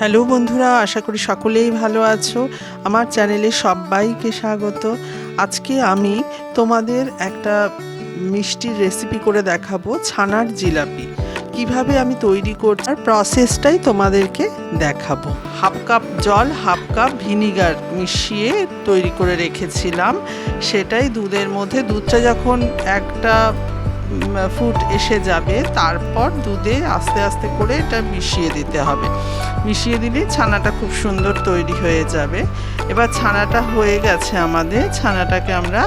Hello বন্ধুরা, আশা করি সকলেই ভালো আছো। আমার চ্যানেলে সবাইকে স্বাগত। আজকে আমি তোমাদের একটা মিষ্টির রেসিপি করে দেখাবো, ছানার জিলাপি। কীভাবে আমি তৈরি করছি আর প্রসেসটাই তোমাদেরকে দেখাবো। হাফ কাপ জল, হাফ কাপ ভিনিগার মিশিয়ে তৈরি করে রেখেছিলাম। সেটাই দুধের মধ্যে, দুধটা যখন একটা ফুট এসে যাবে, তারপর দুধে আস্তে আস্তে করে এটা মিশিয়ে দিতে হবে। মিশিয়ে দিলে ছানাটা খুব সুন্দর তৈরি হয়ে যাবে। এবার ছানাটা হয়ে গেছে আমাদের, ছানাটাকে আমরা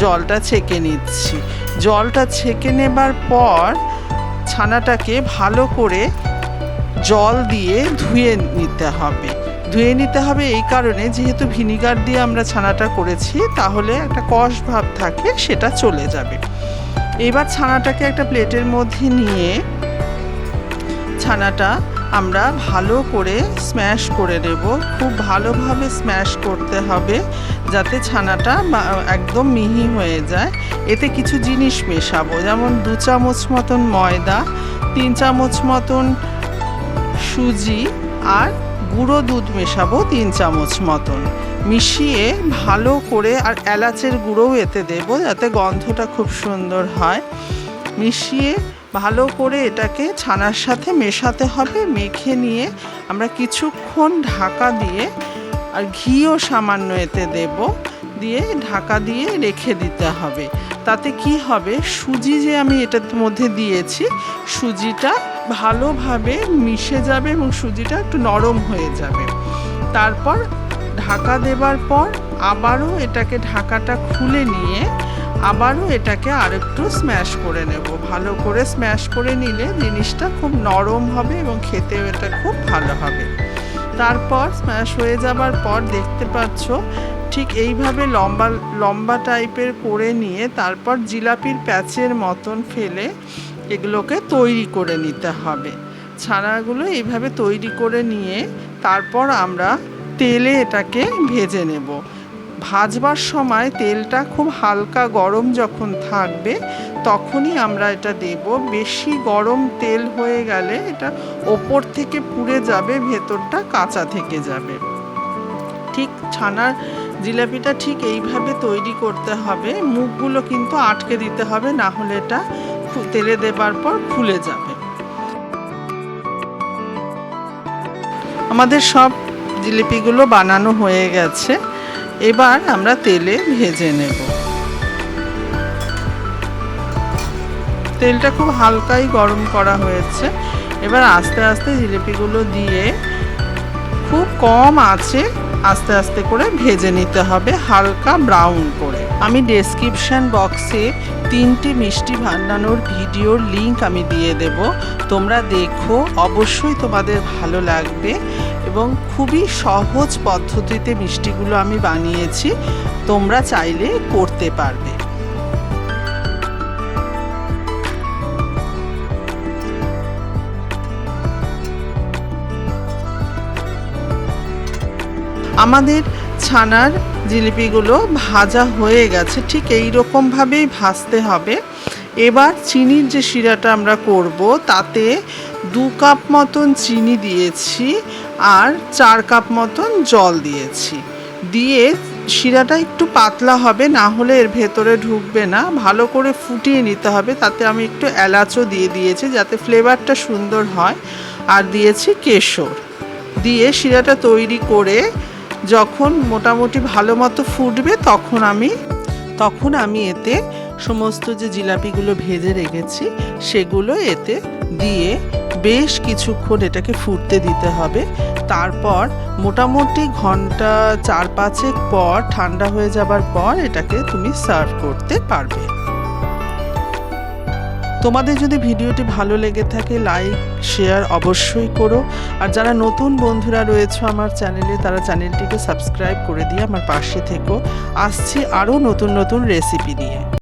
জলটা ছেঁকে নিচ্ছি। জলটা ছেঁকে নেবার পর ছানাটাকে ভালো করে জল দিয়ে ধুয়ে নিতে হবে। ধুয়ে নিতে হবে এই কারণে যেহেতু ভিনিগার দিয়ে আমরা ছানাটা করেছি, তাহলে একটা কষ ভাব থাকে, সেটা চলে যাবে। এবার ছানাটাকে একটা প্লেটের মধ্যে নিয়ে ছানাটা আমরা ভালো করে স্ম্যাশ করে নেব। খুব ভালোভাবে স্ম্যাশ করতে হবে যাতে ছানাটা একদম মিহি হয়ে যায়। এতে কিছু জিনিস মেশাবো, যেমন দু চামচ মতন ময়দা, তিন চামচ মতন সুজি আর গুঁড়ো দুধ মেশাবো তিন চামচ মতন। মিশিয়ে ভালো করে আর এলাচের গুঁড়োও এতে দেব যাতে গন্ধটা খুব সুন্দর হয়। মিশিয়ে ভালো করে এটাকে ছানার সাথে মেশাতে হবে। মেখে নিয়ে আমরা কিছুক্ষণ ঢাকা দিয়ে আর ঘিও সামান্য এতে দেব। দিয়ে ঢাকা দিয়ে রেখে দিতে হবে। তাতে কি হবে? সুজি যে আমি এটার মধ্যে দিয়েছি, সুজিটা ভালোভাবে মিশে যাবে এবং সুজিটা একটু নরম হয়ে যাবে। তারপর ঢাকা দেবার পর আবারও এটাকে ঢাকাটা খুলে নিয়ে আবারও এটাকে আরেকটু স্ম্যাশ করে নেব। ভালো করে স্ম্যাশ করে নিলে জিনিসটা খুব নরম হবে এবং খেতেও এটা খুব ভালো হবে। তারপর স্ম্যাশ হয়ে যাবার পর দেখতে পাচ্ছ ঠিক এইভাবে লম্বা লম্বা টাইপের করে নিয়ে তারপর জিলাপির প্যাচের মতন ফেলে এগুলোকে তৈরি করে নিতে হবে। ছানাগুলো এইভাবে তৈরি করে নিয়ে তারপর আমরা তেলে এটাকে ভেজে নেব। ভাজবার সময় তেলটা খুব হালকা গরম যখন থাকবে তখনই আমরা এটা দেব। বেশি গরম তেল হয়ে গেলে এটা ওপর থেকে পুড়ে যাবে, ভেতরটা কাঁচা থেকে যাবে। ঠিক ছানার জিলাপিটা ঠিক এইভাবে তৈরি করতে হবে। মুখগুলো কিন্তু আটকে দিতে হবে, না হলে এটা তেলে দেবার পর খুলে যাবে। আমাদের সব জিলিপিগুলো বানানো হয়ে গেছে। এবার আমরা তেলে ভেজে নেব। তেলটা খুব হালকাই গরম করা হয়েছে। এবার আস্তে আস্তে জিলিপিগুলো দিয়ে খুব কম আছে আস্তে আস্তে করে ভেজে নিতে হবে হালকা ব্রাউন করে। আমি ডেসক্রিপশন বক্সে তিনটি মিষ্টি ভান্ডানোর ভিডিওর লিংক আমি দিয়ে দেব। তোমরা দেখো, অবশ্যই তোমাদের ভালো লাগবে এবং খুবই সহজ পদ্ধতিতে মিষ্টিগুলো আমি বানিয়েছি, তোমরা চাইলে করতে পারবে। আমাদের ছানার জিলিপিগুলো ভাজা হয়ে গেছে, ঠিক এই রকমভাবেই ভাজতে হবে। এবার চিনির যে শিরাটা আমরা করব, তাতে দু কাপ মতন চিনি দিয়েছি আর চার কাপ মতন জল দিয়েছি। দিয়ে শিরাটা একটু পাতলা হবে, না হলে এর ভেতরে ঢুকবে না। ভালো করে ফুটিয়ে নিতে হবে, তাতে আমি একটু এলাচও দিয়ে দিয়েছি যাতে ফ্লেভারটা সুন্দর হয়। আর দিয়েছি কেশর। দিয়ে শিরাটা তৈরি করে যখন মোটামুটি ভালো মতো ফুটবে, তখন আমি তখন আমি এতে সমস্ত যে জিলাপিগুলো ভেজে রেখেছি, সেগুলো এতে দিয়ে বেশ কিছুক্ষণ এটাকে ফুটতে দিতে হবে। তারপর মোটামুটি ঘণ্টা চার পাঁচেক পর, ঠান্ডা হয়ে যাবার পর এটাকে তুমি সার্ভ করতে পারবে। তোমাদের যদি ভিডিওটি ভালো লেগে থাকে লাইক শেয়ার অবশ্যই করো। আর যারা নতুন বন্ধুরা রয়েছে আমার চ্যানেলে, তারা চ্যানেলটিকে সাবস্ক্রাইব করে দিয়ে আমার পাশে থেকো। আসছি আরও নতুন নতুন রেসিপি নিয়ে।